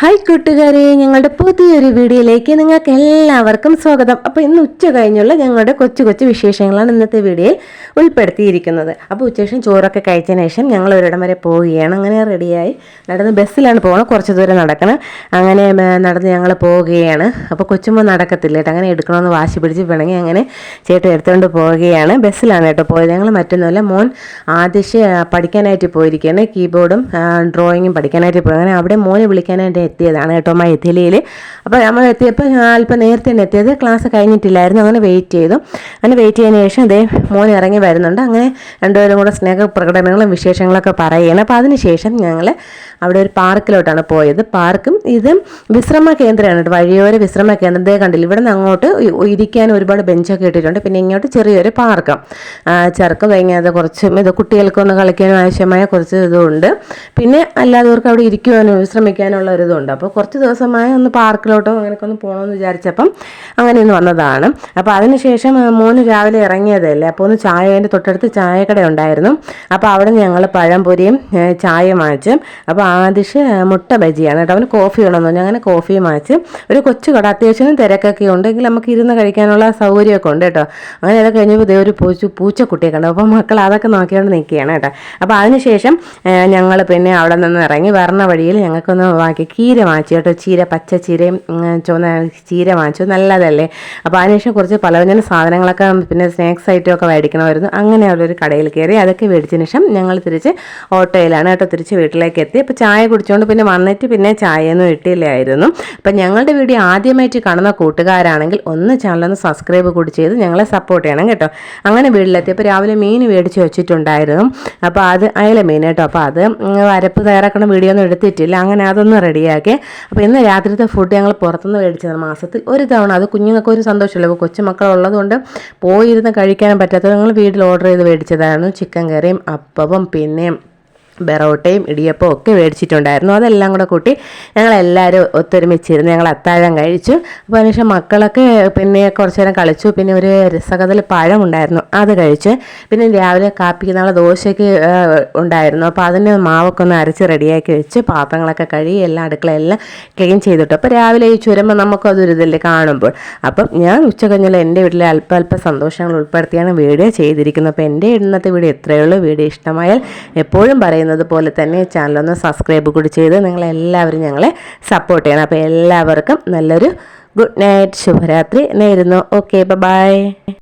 Hi കൂട്ടുകാരെ ഞങ്ങളുടെ പുതിയൊരു വീഡിയോയിലേക്ക് നിങ്ങൾക്ക് എല്ലാവർക്കും സ്വാഗതം. അപ്പോൾ ഇന്ന് ഉച്ച കഴിഞ്ഞുള്ള ഞങ്ങളുടെ കൊച്ചു കൊച്ചു വിശേഷങ്ങളാണ് ഇന്നത്തെ വീഡിയോയിൽ ഉൾപ്പെടുത്തിയിരിക്കുന്നത്. അപ്പോൾ ഉച്ചശേഷം ചോറൊക്കെ കഴിച്ചതിന് ശേഷം ഞങ്ങൾ ഒരിടം വരെ പോവുകയാണ്. അങ്ങനെ റെഡിയായി നടന്ന് ബസ്സിലാണ് പോകുന്നത് കുറച്ച് ദൂരം നടക്കണം. അങ്ങനെ നടന്ന് ഞങ്ങൾ പോവുകയാണ്. അപ്പോൾ കൊച്ചുമ്പോൾ നടക്കത്തില്ല കേട്ടോ. അങ്ങനെ എടുക്കണമെന്ന് വാശി പിടിച്ച് പിണങ്ങി അങ്ങനെ ചേട്ടൻ എടുത്തുകൊണ്ട് പോവുകയാണ്. ബസ്സിലാണ് കേട്ടോ പോയത്. ഞങ്ങൾ മറ്റൊന്നുമല്ല മോൻ ആദ്യം പഠിക്കാനായിട്ട് പോയിരിക്കുകയാണ്. കീബോർഡും ഡ്രോയിങ്ങും പഠിക്കാനായിട്ട് പോയി. അങ്ങനെ അവിടെ മോനെ വിളിക്കാനായിട്ട് എത്തിയതാണ് കേട്ടോ മൈഥിലിയിൽ അപ്പോൾ നമ്മൾ എത്തിയപ്പോൾ അല്പം നേരത്തെ തന്നെ എത്തിയത്. ക്ലാസ് കഴിഞ്ഞിട്ടില്ലായിരുന്നു. അങ്ങനെ വെയിറ്റ് ചെയ്തു. അങ്ങനെ വെയിറ്റ് ചെയ്തതിന് ശേഷം അതേ മോൻ ഇറങ്ങി വരുന്നുണ്ട്. അങ്ങനെ രണ്ടുപേരും കൂടെ സ്നേഹ പ്രകടനങ്ങളും വിശേഷങ്ങളൊക്കെ പറയുകയാണ്. അപ്പോൾ അതിനുശേഷം ഞങ്ങൾ അവിടെ ഒരു പാർക്കിലോട്ടാണ് പോയത്. പാർക്കും ഇത് വിശ്രമ കേന്ദ്രമാണ് വഴിയോര വിശ്രമ കേന്ദ്രം. ദേ കണ്ടില്ല ഇവിടെ നിന്ന് അങ്ങോട്ട് ഇരിക്കാൻ ഒരുപാട് ബെഞ്ചൊക്കെ ഇട്ടിട്ടുണ്ട്. പിന്നെ ഇങ്ങോട്ട് ചെറിയൊരു പാർക്ക്. ചെറുക്കം തുടങ്ങിയത് കുറച്ച് ഇത് കുട്ടികൾക്കൊന്ന് കളിക്കാനും ആവശ്യമായ കുറച്ച് ഇതുണ്ട്. പിന്നെ അല്ലാതെവർക്ക് അവിടെ ഇരിക്കുവാനും വിശ്രമിക്കാനുള്ള ഒരു ഇതുണ്ട്. അപ്പോൾ കുറച്ച് ദിവസമായി ഒന്ന് പാർക്കിലോട്ടോ അങ്ങനെയൊക്കെ ഒന്ന് പോകണമെന്ന് വിചാരിച്ചപ്പം അങ്ങനെ ഒന്ന് വന്നതാണ്. അപ്പോൾ അതിനുശേഷം മൂന്ന് മോന് രാവിലെ ഇറങ്ങിയതല്ലേ? അപ്പോൾ ഒന്ന് ചായ അതിന്റെ തൊട്ടടുത്ത് ചായക്കട ഉണ്ടായിരുന്നു. അപ്പോൾ അവിടെ ഞങ്ങൾ പഴംപൊരിയും ചായ ചായയും വാങ്ങിച്ചു. അപ്പോൾ ആദിഷ് മുട്ട ബജിയാണ് കേട്ടോ. അവന് കോഫി വേണമെന്ന് പറഞ്ഞു. അങ്ങനെ കോഫി വാങ്ങിച്ച് ഒരു കൊച്ചു കട അത്യാവശ്യം തിരക്കൊക്കെ ഉണ്ടെങ്കിൽ നമുക്ക് ഇരുന്ന് കഴിക്കാനുള്ള സൗകര്യമൊക്കെ ഉണ്ട് കേട്ടോ. അങ്ങനെ അതൊക്കെ കഴിഞ്ഞപ്പോൾ ഇതേ ഒരു പൂച്ച പൂച്ചക്കുട്ടിയെ കണ്ടു. അപ്പോൾ മക്കൾ അതൊക്കെ നോക്കിക്കൊണ്ട് നിൽക്കുകയാണ് കേട്ടോ. അപ്പോൾ അതിനുശേഷം ഞങ്ങൾ പിന്നെ അവിടെ നിന്ന് ഇറങ്ങി വരണ വഴിയിൽ ഞങ്ങൾക്കൊന്ന് വാങ്ങി കീര വാങ്ങിച്ചു കേട്ടോ. ചീര പച്ച ചീരയും ചുവന്ന ചീര വാങ്ങിച്ചു. നല്ലതല്ലേ? അപ്പോൾ അതിനുശേഷം കുറച്ച് പലവ്യഞ്ജന സാധനങ്ങളൊക്കെ പിന്നെ സ്നാക്സ് ഐറ്റം ഒക്കെ മേടിക്കണമായിരുന്നു. അങ്ങനെ അവിടെ ഒരു കടയിൽ കയറി അതൊക്കെ മേടിച്ചതിന് ശേഷം ഞങ്ങൾ തിരിച്ച് ഓട്ടോയിലാണ് കേട്ടോ. തിരിച്ച് വീട്ടിലേക്ക് എത്തി. അപ്പോൾ ചായ കുടിച്ചുകൊണ്ട് പിന്നെ വന്നിട്ട് പിന്നെ ചായയൊന്നും ഇട്ടില്ലായിരുന്നു. അപ്പം ഞങ്ങളുടെ വീഡിയോ ആദ്യമായിട്ട് കാണുന്ന കൂട്ടുകാരാണെങ്കിൽ ഒന്ന് ചാനലൊന്ന് സബ്സ്ക്രൈബ് കൂടി ചെയ്ത് ഞങ്ങളെ സപ്പോർട്ട് ചെയ്യണം കേട്ടോ. അങ്ങനെ വീട്ടിലെത്തിയപ്പോൾ രാവിലെ മീൻ മേടിച്ച് വെച്ചിട്ടുണ്ടായിരുന്നു. അപ്പോൾ അത് അയല മീൻ കേട്ടോ. അപ്പോൾ അത് വരപ്പ് തയ്യാറാക്കണ വീഡിയോ ഒന്നും എടുത്തിട്ടില്ല. അങ്ങനെ അതൊന്ന് റെഡിയാക്കി. അപ്പോൾ ഇന്ന് രാത്രിത്തെ ഫുഡ് ഞങ്ങൾ പുറത്തുനിന്ന് മേടിച്ചതാണ്. മാസത്തിൽ ഒരു തവണ. അത് കുഞ്ഞുങ്ങൾക്ക് ഒരു സന്തോഷമില്ല? കൊച്ചുമക്കളുള്ളതുകൊണ്ട് പോയിരുന്ന് കഴിക്കാനും പറ്റാത്തത് ഞങ്ങൾ വീട്ടിൽ ഓർഡർ ചെയ്ത് മേടിച്ചതായിരുന്നു. ചിക്കൻ കറിയും അപ്പവും പിന്നെ ബെറോട്ടയും ഇടിയപ്പവും ഒക്കെ മേടിച്ചിട്ടുണ്ടായിരുന്നു. അതെല്ലാം കൂടെ കൂട്ടി ഞങ്ങൾ എല്ലാവരും ഒത്തൊരുമിച്ചിരുന്ന് ഞങ്ങൾ അത്താഴം കഴിച്ചു. അപ്പോൾ അതിനുശേഷം മക്കളൊക്കെ പിന്നെ കുറച്ച് നേരം കളിച്ചു. പിന്നെ ഒരു രസകഥയിൽ പഴം ഉണ്ടായിരുന്നു അത് കഴിച്ചു പിന്നെ രാവിലെ കാപ്പിക്ക് നമ്മളെ ദോശയ്ക്ക് ഉണ്ടായിരുന്നു. അപ്പോൾ അതിന് മാവൊക്കെ ഒന്ന് അരച്ച് റെഡിയാക്കി വെച്ച് പാത്രങ്ങളൊക്കെ കഴുകി എല്ലാം അടുക്കളയെല്ലാം ക്ലീൻ ചെയ്തിട്ടു. അപ്പോൾ രാവിലെ ഈ ചുരമ്പോൾ നമുക്കതൊരു ഇതിൽ കാണുമ്പോൾ. അപ്പം ഞാൻ ഉച്ച കഴിഞ്ഞാൽ എന്റെ വീട്ടിലെ അല്പ അല്പ സന്തോഷങ്ങൾ ഉൾപ്പെടുത്തിയാണ് വീഡിയോ ചെയ്തിരിക്കുന്നത്. അപ്പോൾ എന്റെ ഇന്നത്തെ വീഡിയോ ഇത്രയേ ഉള്ളൂ. വീഡിയോ ഇഷ്ടമായാൽ എപ്പോഴും പറയുന്നത് പോലെ തന്നെ ചാനലൊന്ന് സബ്സ്ക്രൈബ് കൂടി ചെയ്ത് നിങ്ങളെല്ലാവരും ഞങ്ങളെ സപ്പോർട്ട് ചെയ്യണം. അപ്പോൾ എല്ലാവർക്കും നല്ലൊരു ഗുഡ് നൈറ്റ് ശുഭരാത്രി നേരുന്നു. Okay bye